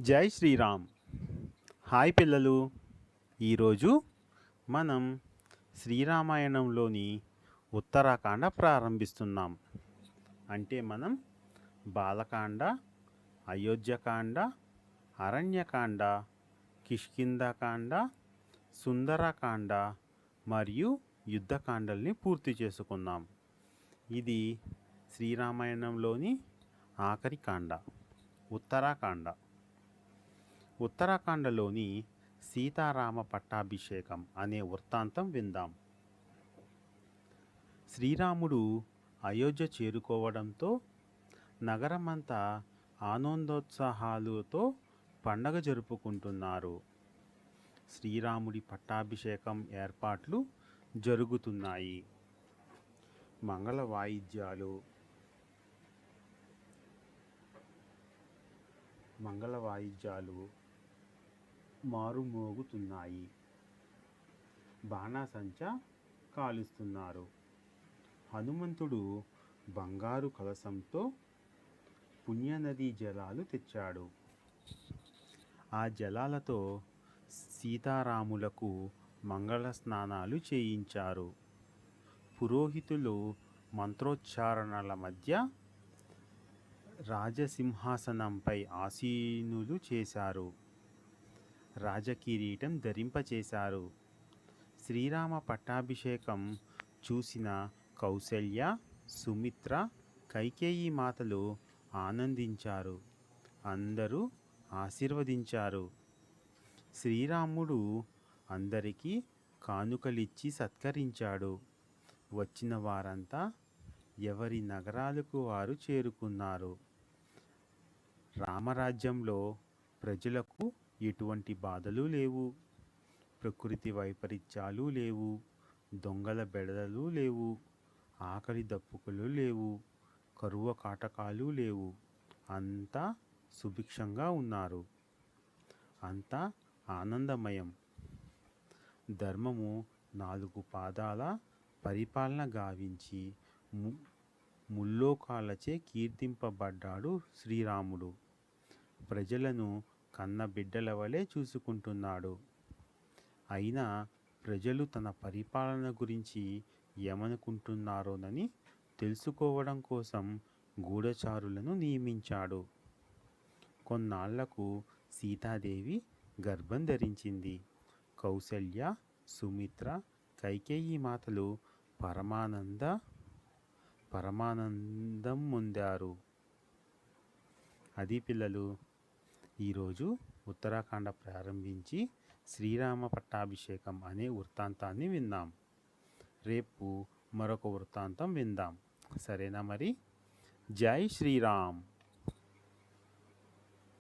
జై శ్రీరామ్. హాయ్ పిల్లలు. ఈరోజు మనం శ్రీరామాయణంలోని ఉత్తరాఖండ ప్రారంభిస్తున్నాం. అంటే మనం బాలకాండ అయోధ్యకాండ అరణ్యకాండ కిష్కిందకాండ సుందరకాండ మరియు యుద్ధకాండల్ని పూర్తి చేసుకున్నాం. ఇది శ్రీరామాయణంలోని ఆఖరి కాండ ఉత్తరాఖండ. ఉత్తరాఖండలోని సీతారామ పట్టాభిషేకం అనే వృత్తాంతం విందాం. శ్రీరాముడు అయోధ్య చేరుకోవడంతో నగరమంతా ఆనందోత్సాహాలతో పండగ జరుపుకుంటున్నారు. శ్రీరాముడి పట్టాభిషేకం ఏర్పాట్లు జరుగుతున్నాయి. మంగళ వాయిద్యాలు మంగళ వాయిద్యాలు మారుమోగుతున్నాయి. బాణాసంచ కాలుస్తున్నారు. హనుమంతుడు బంగారు కలశంతో పుణ్యనదీ జలాలు తెచ్చాడు. ఆ జలాలతో సీతారాములకు మంగళ స్నానాలు చేయించారు. పురోహితులు మంత్రోచ్చారణల మధ్య రాజసింహాసనంపై ఆసీనులు చేశారు. రాజకిరీటం ధరింపచేశారు. శ్రీరామ పట్టాభిషేకం చూసిన కౌసల్య సుమిత్ర కైకేయి మాతలు ఆనందించారు. అందరూ ఆశీర్వదించారు. శ్రీరాముడు అందరికీ కానుకలిచ్చి సత్కరించాడు. వచ్చిన వారంతా ఎవరి నగరాలకు వారు చేరుకున్నారు? రామరాజ్యంలో ప్రజలకు ఎటువంటి బాధలు లేవు. ప్రకృతి వైపరీత్యాలు లేవు. దొంగల బెడదలు లేవు. ఆకలి దప్పుకులు లేవు. కరువు కాటకాలు లేవు. అంతా సుభిక్షంగా ఉన్నారు. అంతా ఆనందమయం. ధర్మము నాలుగు పాదాల పరిపాలన గావించి ముల్లోకాలచే కీర్తింపబడ్డాడు శ్రీరాముడు. ప్రజలను కన్న బిడ్డల వలె చూసుకుంటున్నాడు. అయినా ప్రజలు తన పరిపాలన గురించి ఏమనుకుంటున్నారోనని తెలుసుకోవడం కోసం గూఢచారులను నియమించాడు. కొన్నాళ్ళకు సీతాదేవి గర్భం ధరించింది. కౌసల్య సుమిత్ర కైకేయి మాతలు పరమానంద పరమానందం పొందారు. అది పిల్లలు ఈరోజు ఉత్తరాఖండ ప్రారంభించి శ్రీరామ పట్టాభిషేకం అనే వృత్తాంతాన్ని విందాం. రేపు మరొక వృత్తాంతం విందాం. సరేనా మరి? జై శ్రీరామ్.